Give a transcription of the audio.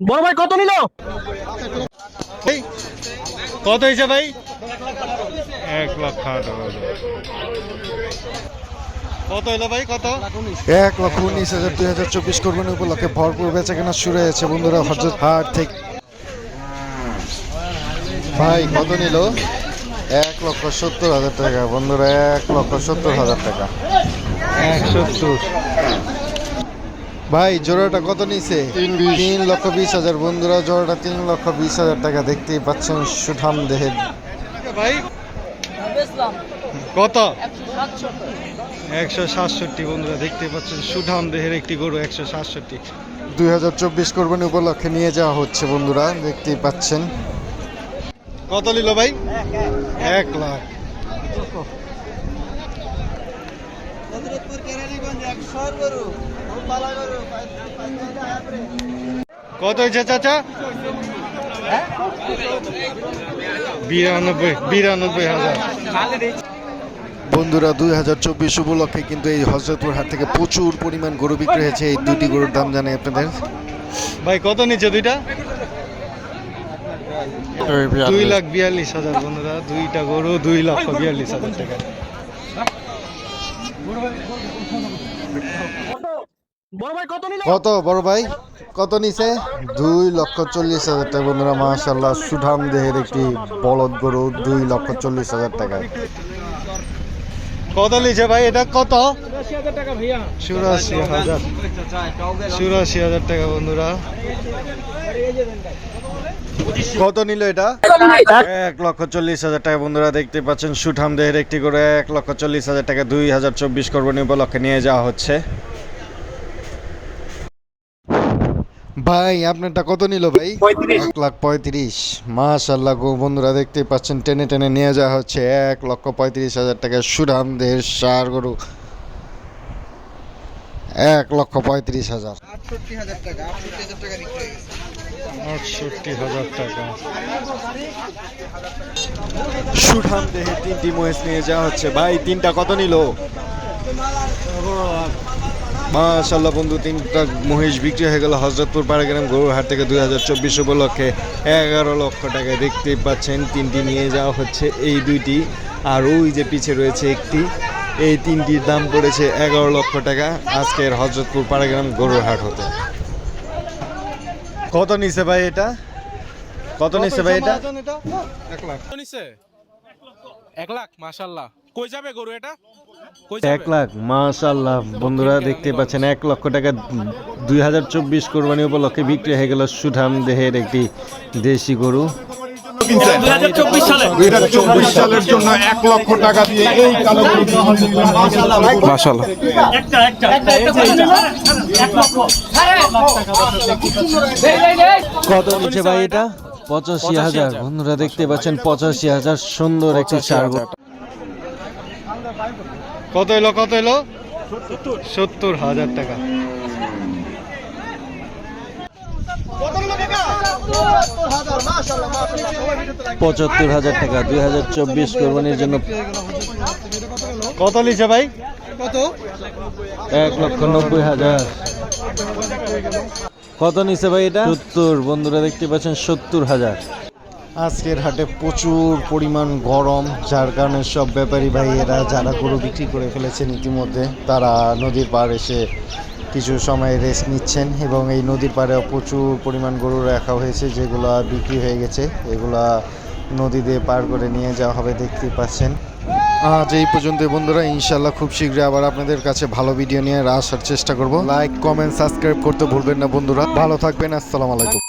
বড় ভাই কত নিল? কত হয়েছে ভাই? এক লক্ষ কত হলো ভাই কত? এক লক্ষ উনিশ হাজার দুই হাজার চব্বিশ কোরবানি উপলক্ষে ভরপুর বেচা কেনা শুরু হয়েছে বন্ধুরা হজরত হাট থেকে। ভাই কত নিল? এক লক্ষ সত্তর হাজার টাকা। বন্ধুরা এক লক্ষ সত্তর হাজার টাকা। এক সত্তর। ভাই জোড়াটা কত নিছে? তিন লক্ষ বিশ হাজার। বন্ধুরা জোড়াটা তিন লক্ষ বিশ হাজার টাকা। দেখতেই পাচ্ছেন সুঠাম দেহের। ভাই কত? একশো সাতষট্টি বন্ধুরা দেখতে পাচ্ছেন সুঠাম দেহের একটি গরু একশো সাতষট্টি। দুই হাজার চব্বিশ কোরবানি উপলক্ষে নিয়ে যাওয়া হচ্ছে বন্ধুরা দেখতেই পাচ্ছেন। কত নিল ভাই? এক লাখ। কত হয়েছে চাচা? বিরানব্বই বিরানব্বই হাজার। বন্ধুরা দুই হাজার চব্বিশ উপলক্ষে কিন্তু এই হজরতপুর হাট থেকে প্রচুর পরিমাণ গরু বিক্রি হয়েছে। এই দুটি গরুর দাম জানাই আপনাদের। ভাই কত নিচ্ছে দুইটা? দুই লাখ বিয়াল্লিশ হাজার বন্ধুরা দুইটা গরু দুই লক্ষ বিয়াল্লিশ হাজার টাকা। কত বড় ভাই? কত নিছে? দুই লক্ষ চল্লিশ হাজার টাকা বন্ধুরা মাশাল্লাহ সুঠাম দেহের একটি বলদ গরু দুই লক্ষ চল্লিশ হাজার টাকা কত নিচ্ছে ভাই? এটা কত? চুরাশি হাজার টাকা বন্ধুরা। কত নিল এটা? এক লক্ষ চল্লিশ হাজার টাকা বন্ধুরা, দেখতে পাচ্ছেন সুঠাম দেহের একটি করে এক লক্ষ চল্লিশ হাজার টাকা, দুই হাজার চব্বিশ করবেন উপলক্ষে নিয়ে যাওয়া হচ্ছে। ভাই আপনারটা কত নিল ভাই? এক লাখ পঁয়ত্রিশ। মাশাল্লাহ গো বন্ধুরা দেখতে পাচ্ছেন টেনে টেনে নিয়ে যাওয়া হচ্ছে। এক লক্ষ পঁয়ত্রিশ হাজার টাকা সুঠাম দেহের সার গরু। এক লক্ষ পঁয়ত্রিশ হাজার। আটষট্টি হাজার টাকা সুঠাম দেহে তিনটি মহেশ নিয়ে যাওয়া হচ্ছে। ভাই তিনটা কত নিল? মাশাল্লাহ বন্ধু তিনটা মহিষ বিক্রি হয়ে গেল হজরতপুর পাড়াগ্রাম গরুহাট থেকে দুই হাজার চব্বিশ উপলক্ষে। এগারো লক্ষ টাকা দেখতেই পাচ্ছেন তিনটি নিয়ে যাওয়া হচ্ছে এই দুইটি। আর ওই যে পিছে রয়েছে একটি এই তিনটির দাম পড়েছে এগারো লক্ষ টাকা আজকের হজরতপুর পাড়াগ্রাম গরুহাট হতে। কত নিছে ভাই এটা? কত নিছে ভাই এটা? এক লাখ। এক লাখ মাশাল্লাহ কই যাবে গরু এটা? এক লাখ। মাশাল্লাহ বন্ধুরা দেখতে পাচ্ছেন এক লক্ষ টাকা দুই হাজার চব্বিশ কোরবানি উপলক্ষে বিক্রি হয়ে গেল সুঠাম দেহের একটি দেশি গরু। সালের জন্য এক লক্ষ টাকা দিয়ে এই কালো কত নিচ্ছে ভাই এটা? পঁচাশি হাজার। বন্ধুরা দেখতে পাচ্ছেন পঁচাশি হাজার সুন্দর একটি সার কত এলো কত এলো? সত্তর। হাজার টাকা। পঁচাত্তর হাজার টাকা দুই হাজার চব্বিশ কোরবানির জন্য। কত লিছে ভাই? কত? এক লক্ষ নব্বই হাজার। কত নিছে ভাই এটা? সত্তর। বন্ধুরা দেখতে পাচ্ছেন সত্তর হাজার। আজকের হাটে প্রচুর পরিমাণ গরম, যার কারণে সব ব্যাপারী ভাইয়েরা যারা গরু বিক্রি করে ফেলেছেন ইতিমধ্যে, তারা নদীর পাড় এসে কিছু সময় রেস্ট নিচ্ছেন এবং এই নদীর পাড়ে প্রচুর পরিমাণ গরু রাখা হয়েছে, যেগুলো বিক্রি হয়ে গেছে, এগুলা নদী দিয়ে পার করে নিয়ে যাওয়া হবে দেখতে পাচ্ছেন। আজ এই পর্যন্ত বন্ধুরা ইনশাল্লাহ খুব শীঘ্রই আবার আপনাদের কাছে ভালো ভিডিও নিয়ে আসার চেষ্টা করব। লাইক কমেন্ট সাবস্ক্রাইব করতে ভুলবেন না বন্ধুরা। ভালো থাকবেন, আসসালামু আলাইকুম।